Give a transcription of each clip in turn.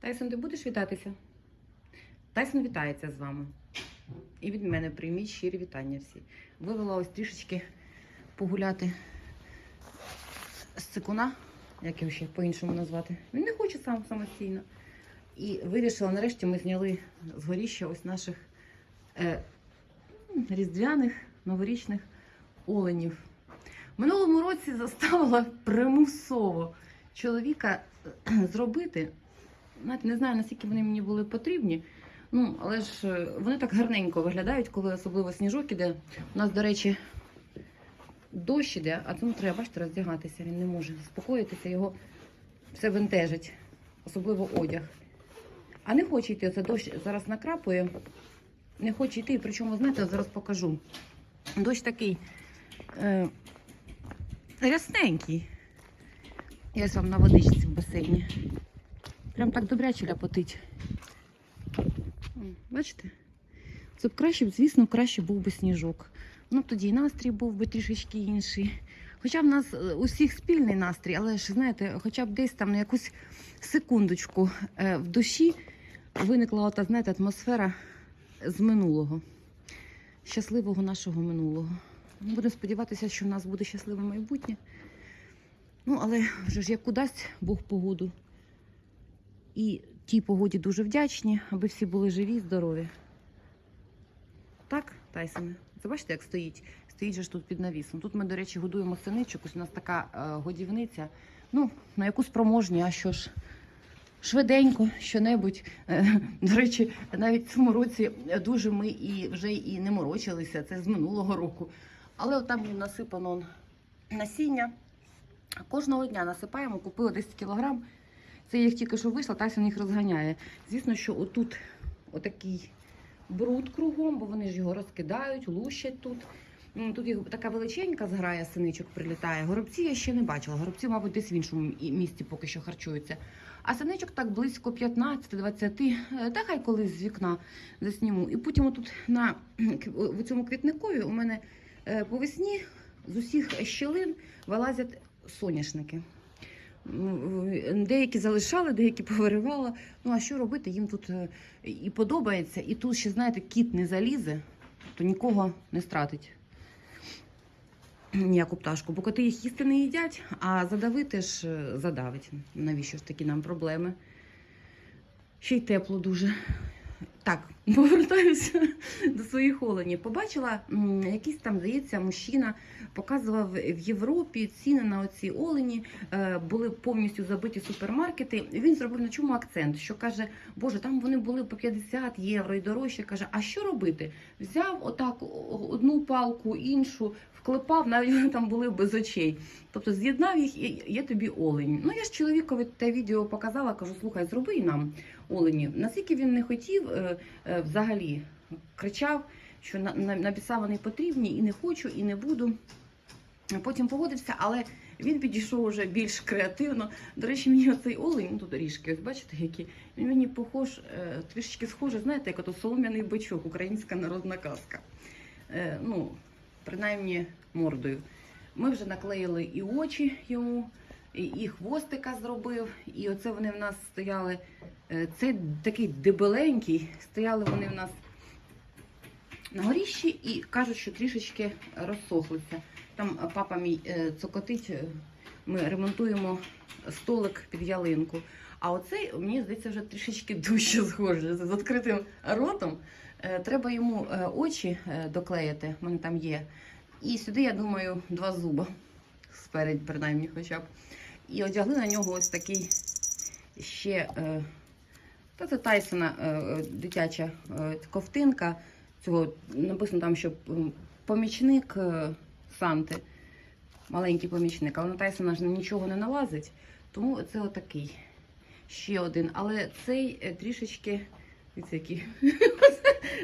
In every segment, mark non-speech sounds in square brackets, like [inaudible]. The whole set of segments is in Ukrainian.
Тайсон, ти будеш вітатися? Тайсон вітається з вами. І від мене прийміть щирі вітання всі. Вивела ось трішечки погуляти з цикуна, як його ще по-іншому назвати. Він не хоче сам самостійно. І вирішила, нарешті ми зняли з горіща ось наших е, різдвяних новорічних оленів. Минулому році заставила примусово чоловіка е, зробити. Знаєте, не знаю, наскільки вони мені були потрібні. Ну, але ж е, вони так гарненько виглядають, коли особливо сніжок іде. У нас, до речі, дощ іде, а тому треба, бачите, роздягатися. Він не може заспокоїтися, його все бентежить, особливо одяг. А не хоче йти, оце дощ зараз накрапує. Не хоче йти, причому, знаєте, зараз покажу. Дощ такий е, рясненький. Я ось вам на водичці в басейні. Прям так добряче ляпотить. Бачите? Це б краще, звісно, краще був би сніжок. Ну тоді і настрій був би трішечки інший. Хоча в нас е, усіх спільний настрій, але ж знаєте, хоча б десь там на якусь секундочку е, в душі виникла ота, знаєте, атмосфера з минулого, щасливого нашого минулого. Ну, Будемо сподіватися, що в нас буде щасливе майбутнє. Ну, але вже ж як дасть Бог погоду. І тій погоді дуже вдячні, аби всі були живі, здорові. Так, Тайсоне? Це бачите, як стоїть? Стоїть же ж тут під навісом. Тут ми, до речі, годуємо синичок. Ось у нас така е, годівниця. Ну, на яку спроможні, а що ж? Швиденько, що-небудь. Е, До речі, навіть в цьому році дуже ми і вже і не морочилися. Це з минулого року. Але от там насипано насіння. Кожного дня насипаємо, купили 10 кілограм. Це їх тільки що вийшла, Тайсон їх розганяє. Звісно, що отут отакий бруд кругом, бо вони ж його розкидають, лущать тут. Тут їх така величенька зграя синичок прилітає. Горобці я ще не бачила. Горобці, мабуть, десь в іншому місці поки що харчуються. А синичок так близько 15-20, е, та хай колись з вікна засніму. І потім тут на в цьому квітникові у мене е, по весні з усіх щілин вилазять соняшники. Деякі залишали, деякі [laughs] повиривала. Ну а що робити? Їм тут е, і подобається, і тут ще, знаєте, кіт не залізе, то нікого не стратить. Ніяку пташку, бо коти їх їсти не їдять, а задавити ж е, задавить. Навіщо ж такі нам проблеми? Ще й тепло дуже. Так, [laughs] повертаюся до своїх оленів. Побачила, якийсь там, здається, мужчина показував в Європі ціни на оці олені, е, були повністю забиті супермаркети. Він зробив на чому акцент, що каже, Боже, там вони були по 50 євро і дорожче. Каже, а що робити? Взяв отак одну палку, іншу, вклепав, навіть вони там були без очей. Тобто з'єднав їх і є тобі олень. Ну я ж чоловікові те відео показала, кажу, слухай, зроби і нам олені. Наскільки він не хотів е, е, взагалі, кричав, що на, біса вони потрібні, і не хочу, і не буду. Потім погодився, але він підійшов уже більш креативно. До речі, мені оцей олень, ну тут ріжки, ось бачите, які він мені похож, е, трішечки схоже, знаєте, як ото солом'яний бичок, українська народна казка. Ну, принаймні мордою. Ми вже наклеїли і очі йому, і, і хвостика зробив. І оце вони в нас стояли. Е, Це такий дебеленький, стояли вони в нас на горіщі і кажуть, що трішечки розсохлися. Там папа мій е, цокотить, е, ми ремонтуємо столик під ялинку. А оцей, мені здається, вже трішечки дужче схоже з відкритим ротом. Треба йому очі доклеїти, в мене там є. І сюди, я думаю, два зуба спереді, принаймні, хоча б. І одягли на нього ось такий ще та це Тайсона е, е, дитяча е, ковтинка. Цього написано там, що помічник Санти, маленький помічник, але на Тайсона ж нічого не налазить. Тому це отакий. Ще один. Але цей трішечки. [laughs]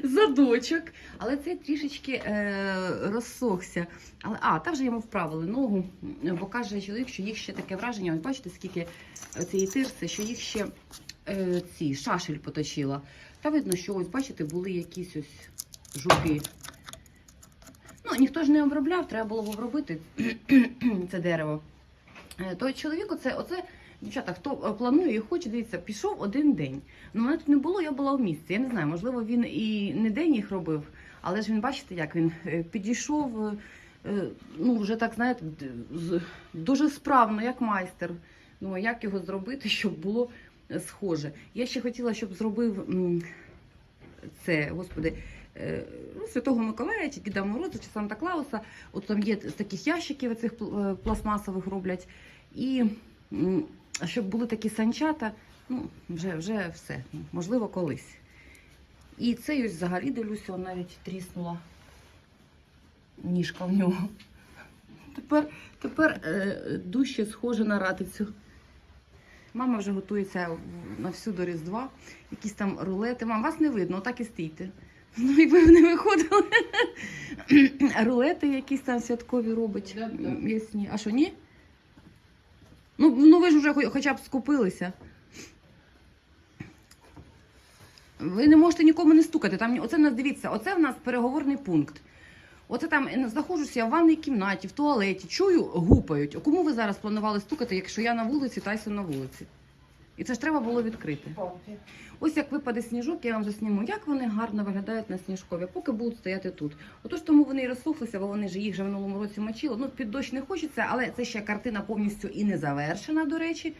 Задочок. Але цей трішечки е, розсохся. Але, а, та вже йому вправили ногу, бо каже чоловік, що їх ще таке враження. Ось бачите, скільки цієї тирси, що їх ще е, ці шашель поточила. Та видно, що ось, бачите, були якісь ось жуки. Ну, ніхто ж не обробляв, треба було б обробити [clears throat] це дерево. Е, То чоловік оце, оце Дівчата, хто е, планує і хоче, дивіться, пішов один день. Ну, мене тут не було, я була в місті. Я не знаю, можливо, він і не день їх робив, але ж він, бачите, як він е, підійшов, ну, вже так, знаєте, дуже справно, як майстер. Думаю, як його зробити, щоб було схоже. Я ще хотіла, щоб зробив це, господи, е, ну, Святого Миколая, чи Діда Мороза, чи Санта Клауса. От там є з таких ящиків оцих пл- е, пластмасових роблять. І щоб були такі санчата, ну, вже, вже все, можливо, колись. І цей ось взагалі дивлюся, навіть тріснула ніжка в нього. Тепер, тепер е, дужче схоже на ратицю. Мама вже готується на всю до Різдва. Якісь там рулети. Мам, вас не видно, отак і стійте. [laughs] Ну, якби ви не виходили. [clears throat] рулети якісь там святкові робить. М'ясні. А що, ні? Ну, ну ви ж вже хоча б скупилися. Ви не можете нікому не стукати. Там, оце в нас дивіться, оце в нас переговорний пункт. Оце там знаходжуся в ванній кімнаті, в туалеті, чую, гупають. Кому ви зараз планували стукати, якщо я на вулиці, Тайсон на вулиці? І це ж треба було відкрити. Ось як випаде сніжок, я вам засніму, як вони гарно виглядають на сніжкові, поки будуть стояти тут. Отож тому вони і розсохлися, бо вони ж їх вже в минулому році мочили. Ну, під дощ не хочеться, але це ще картина повністю і не завершена, до речі.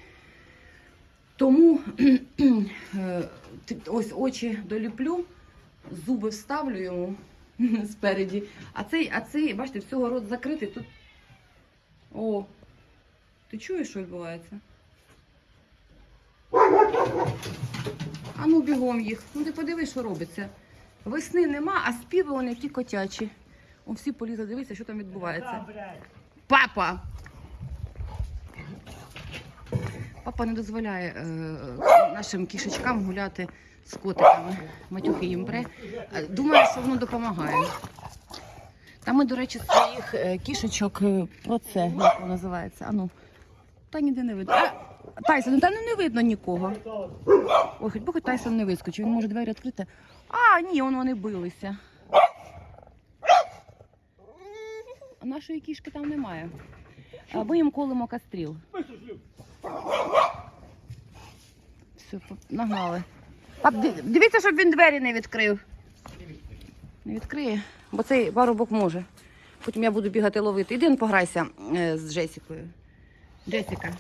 Тому [clears throat] е, ось очі доліплю, зуби вставлю йому [laughs] спереді. А цей, а цей, бачите, всього рот закритий. Тут. О, ти чуєш, що відбувається? А ну бігом їх. Ну ти подивись, що робиться. Весни нема, а співи вони які котячі. О, всі полізли, дивися, що там відбувається. Папа! Папа не дозволяє е, нашим кішечкам гуляти з котиками. Матюхи їм бре. Е, Думаю, що воно допомагає. Та ми, до речі, своїх е, кішечок, е, оце, як воно називається. Ану, та ніде не видно. А, Тайсон, та ну не видно нікого. Ой, хоч би Тайсон не вискочив, він може двері відкрити. А, ні, он вони билися. А нашої кішки там немає. А ми їм колимо кастріл. Все, нагнали. Пап, дивіться, щоб він двері не відкрив. Не відкриє, бо цей парубок може. Потім я буду бігати ловити. Іди он пограйся е, з Джесікою. Джесіка.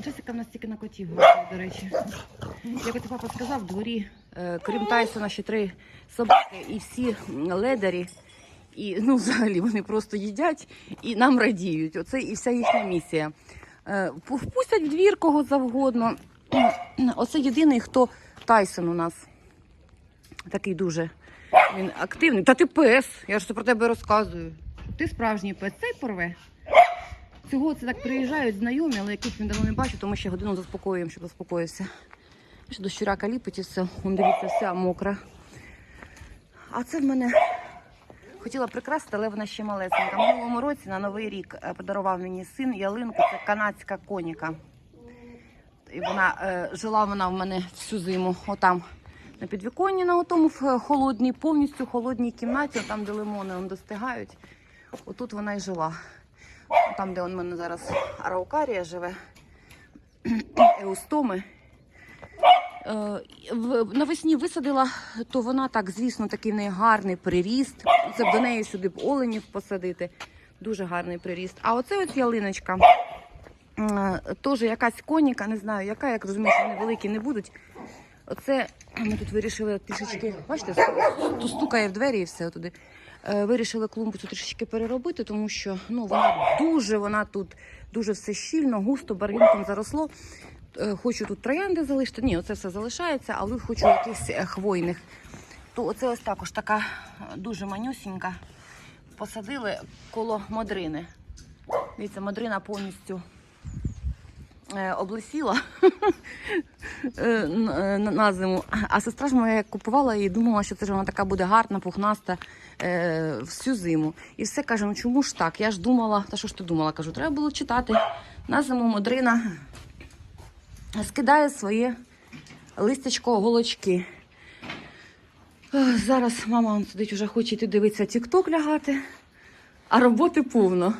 Джесіка в нас тільки на котів до речі. Як от папа сказав, в дворі, е, крім Тайсона, ще три собаки і всі ледарі. І ну, взагалі вони просто їдять і нам радіють. Оце і вся їхня місія. Е, Впустять в двір кого завгодно. Оце єдиний, хто Тайсон у нас такий дуже він активний. Та ти пес, я ж про тебе розказую. Ти справжній пес, цей порве. Цього це так приїжджають знайомі, але яких він давно не бачу, тому ще годину заспокоюємо, щоб заспокоївся. Ще до щурака ліпить і все. Вон дивіться, вся мокра. А це в мене хотіла прикрасити, але вона ще малесенька. В Минулому році на Новий рік е, подарував мені син ялинку, це канадська коніка. І вона е, жила вона в мене всю зиму, отам на підвіконні, на отому в холодній, повністю холодній кімнаті, там, де лимони он достигають. Отут вона і жила. Там, де в мене зараз араукарія живе, еустоми. Е, Навесні висадила, то вона так, звісно, такий в неї гарний приріст. Це б до неї сюди б оленів посадити. Дуже гарний приріст. А оце ось ялиночка. Е, Теж якась коніка, не знаю, яка, як розумію, що вони великі не будуть. Оце ми тут вирішили трішечки, бачите, тут стукає в двері і все туди. Е, Вирішили клумбу цю трішечки переробити, тому що ну, вона дуже, вона тут дуже все щільно, густо, барвінком заросло. Е, Хочу тут троянди залишити. Ні, оце все залишається, але хочу якихось хвойних. То оце ось також така дуже манюсінька. Посадили коло модрини. Дивіться, модрина повністю е, облисіла [laughs] е, е, на зиму. А сестра ж моя купувала і думала, що це ж вона така буде гарна, пухнаста всю зиму. І все каже, ну чому ж так? Я ж думала, та що ж ти думала? Кажу, треба було читати. На зиму модрина скидає своє листячко голочки. Зараз мама сидить, уже хоче йти дивитися тік-ток лягати, а роботи повно.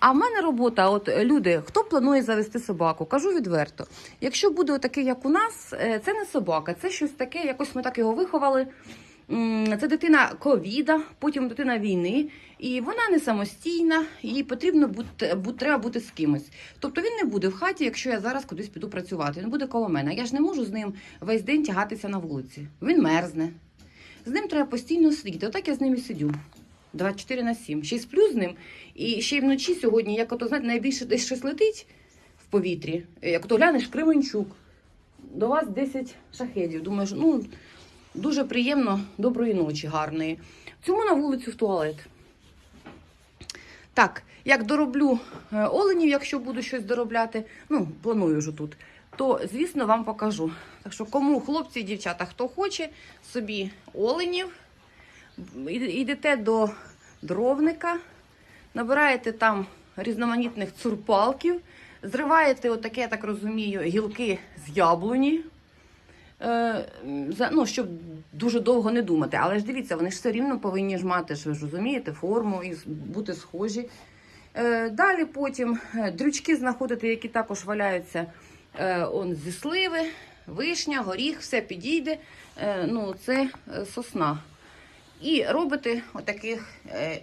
А в мене робота, от е, люди, хто планує завести собаку, кажу відверто. Якщо буде такий, як у нас, е, це не собака, це щось таке, якось ми так його виховали. Це дитина ковіда, потім дитина війни, і вона не самостійна, їй потрібно бути, бу- треба бути з кимось. Тобто він не буде в хаті, якщо я зараз кудись піду працювати. Він буде коло мене. Я ж не можу з ним весь день тягатися на вулиці. Він мерзне. З ним треба постійно сидіти. Отак я з ним і сидю. 24 на 7. Ще й сплю з ним. І ще й вночі сьогодні, як ото, знаєте, найбільше десь щось летить в повітрі. Як то глянеш Кременчук. До вас 10 шахедів. Думаєш, ну дуже приємно, доброї ночі, гарної. Цьому на вулицю в туалет. Так, як дороблю е, оленів, якщо буду щось доробляти, ну, планую вже тут, то, звісно, вам покажу. Так що, кому хлопці і дівчата, хто хоче собі оленів, йдете до дровника, набираєте там різноманітних цурпалків, зриваєте, отаке, я так розумію, гілки з яблуні. Е, ну, щоб дуже довго не думати. Але ж дивіться, вони ж все рівно повинні ж мати, ж ви ж розумієте, форму і бути схожі. Е, далі потім е, дрючки знаходити, які також валяються он, зі сливи, вишня, горіх, все підійде. Ну, це сосна. І робите отаких е,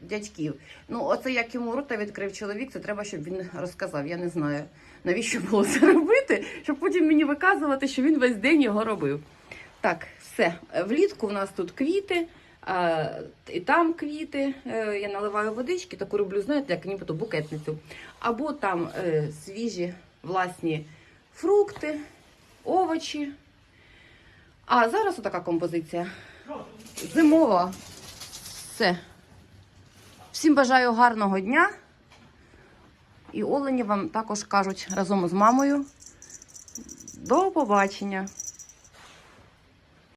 дядьків. Ну, оце як йому рота відкрив чоловік, це треба, щоб він розказав. Я не знаю, навіщо було це робити, щоб потім мені виказувати, що він весь день його робив. Так, все. Влітку в нас тут квіти, а, і там квіти. Е, Я наливаю водички, таку роблю, знаєте, як нібито букетницю. Або там е, свіжі власні фрукти, овочі. А зараз отака композиція. Зимова. Все. Всім бажаю гарного дня. І олені вам також кажуть разом з мамою. До побачення!